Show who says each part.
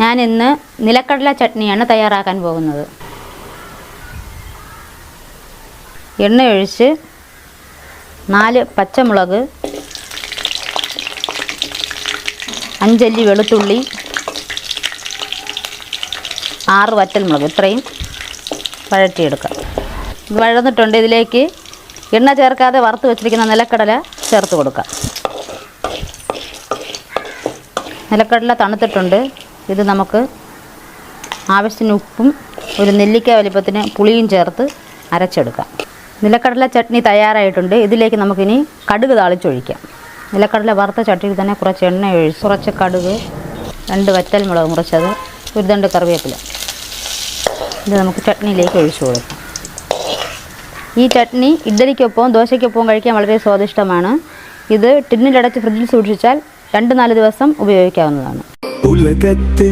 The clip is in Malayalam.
Speaker 1: ഞാൻ ഇന്ന് നിലക്കടല ചട്നിയാണ് തയ്യാറാക്കാൻ പോകുന്നത്. എണ്ണ ഒഴിച്ച് നാല് പച്ചമുളക് അഞ്ചല്ലി വെളുത്തുള്ളി ആറ് വറ്റൽമുളക് ഇത്രയും വഴറ്റിയെടുക്കാം. വഴന്നിട്ടുണ്ട്. ഇതിലേക്ക് എണ്ണ ചേർക്കാതെ വറുത്ത് വെച്ചിരിക്കുന്ന നിലക്കടല ചേർത്ത് കൊടുക്കാം. നിലക്കടല തണുത്തിട്ടുണ്ട്. ഇത് നമുക്ക് ആവശ്യത്തിന് ഉപ്പും ഒരു നെല്ലിക്ക വലിപ്പത്തിന് പുളിയും ചേർത്ത് അരച്ചെടുക്കാം. നിലക്കടല ചട്നി തയ്യാറായിട്ടുണ്ട്. ഇതിലേക്ക് നമുക്കിനി കടുക് താളിച്ചൊഴിക്കാം. നിലക്കടല വറുത്ത ചട്ടിയിൽ തന്നെ കുറച്ച് എണ്ണ ഒഴിച്ച് കുറച്ച് കടുക് രണ്ട് വറ്റൽ മുളക് മുറിച്ചത് ഒരു രണ്ട് കറിവേപ്പില. ഇത് നമുക്ക് ചട്നിയിലേക്ക് ഒഴിച്ചു കൊടുക്കാം. ഈ ചട്നി ഇഡ്ഡലിക്കൊപ്പവും ദോശയ്ക്കൊപ്പവും കഴിക്കാൻ വളരെ സ്വാദിഷ്ടമാണ്. ഇത് ടിന്നിലടച്ച് ഫ്രിഡ്ജിൽ സൂക്ഷിച്ചാൽ രണ്ട് നാല് ദിവസം ഉപയോഗിക്കാവുന്നതാണ്.
Speaker 2: ¡Pula, que te...